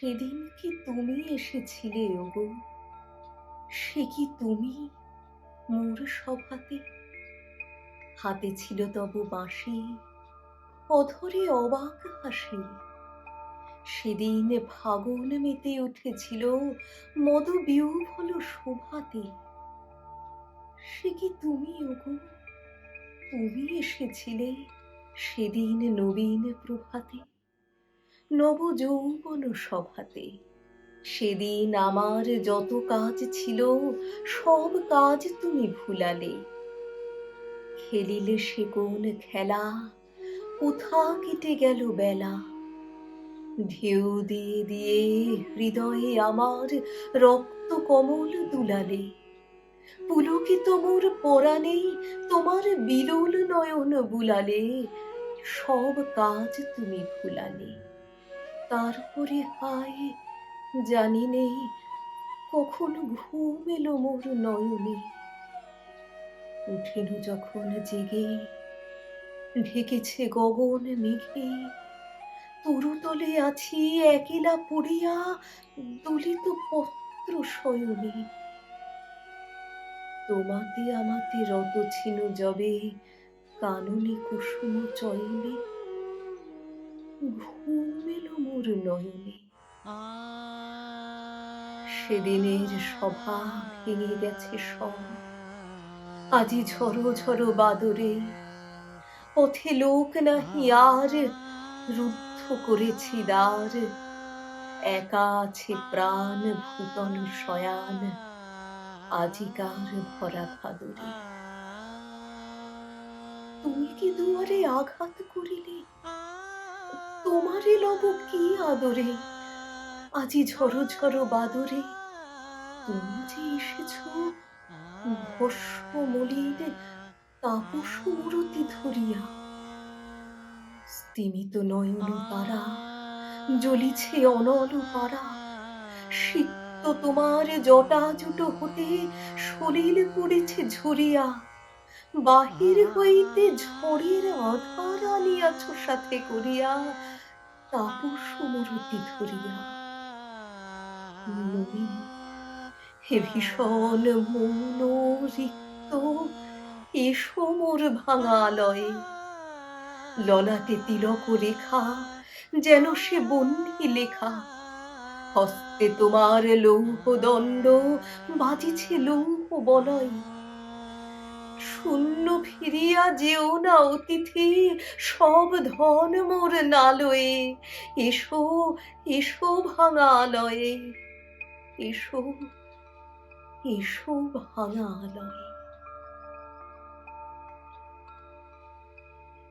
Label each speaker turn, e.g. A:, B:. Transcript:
A: সেদিন কি তুমি এসেছিলে, ওগো? সে কি তুমি মোর সভাতে হাতে ছিল তব বাঁশি, অধরে অবাক হাসি। সেদিন ফাগুন মেতে উঠেছিল মদ বিউফল শোভাতে। সে কি তুমি, ওগো? তুমি এসেছিলে সেদিন নবীন প্রভাতে। নব যৌবন সভাতে। সেদিন আমার যত কাজ ছিল, সব কাজ তুমি ভুলালে। খেলিলে সে কোন খেলা, কোথা কেটে গেল বেলা? ঢেউ দিয়ে দিয়ে হৃদয়ে আমার রক্ত কমল দুলালে। পুলকিত মোর পরাণে, তোমার বিরল নয়ন বুলালে, সব কাজ তুমি ভুলালে। তারপরে হায়, জানি নেই, কখন ঘুম এলো মোর নয়নে। উঠেন যখন জেগে, ঢেকেছে গগন মেঘে। তরুতলে আছি একেলা পড়িয়া দলিত পত্র শয়নে। তোমাতে আমাতে রত ছিল যবে, কাননে কুসুম চয়নে। ঘুম এলো মোর নয়নে। সেদিনের সভা ভেঙে গেছে সব আজি ঝড়ো ঝড়ো বাদরে, পথে লোক নাহি আর। রুদ্ধ করেছি দ্বার, একা আছে প্রাণ ভূতন শয়ান। আজিকার ভরা ভাদরে। তুমি কি দুয়ারে আঘাত করিলে? তোমারে লব কি আদরে? আজি ঝড়ো ঝড়ো বাদরে তুমি যে এসেছ, ভস্ম মলিন তাপস মূরতি ধরিয়া। স্তিমিত নয়ন তারা, জ্বলিছে অনল পারা। সিক্ত তোমার জটা জুটো হতে শরীর পড়েছে ঝরিয়া। বাহির হইতে ঝড়ের আধার আনিয়াছ সাথে করিয়া। তাপস মূরতি ধরিয়া নবীন, হে ভীষণ মৌন রিক্ত এসো মোর ভাঙালয়ে। ললাটে তিলক রেখা, যেন সে বন্দি লেখা। হস্তে তোমার লৌহ দণ্ড বাজিছে লৌহ বলয়। শূন্য ফিরিয়া যেও না অতিথি, সব ধন মোর নালয়ে। এসো এসো ভাঙালয়ে। এসো এসো ভাঙালয়ে।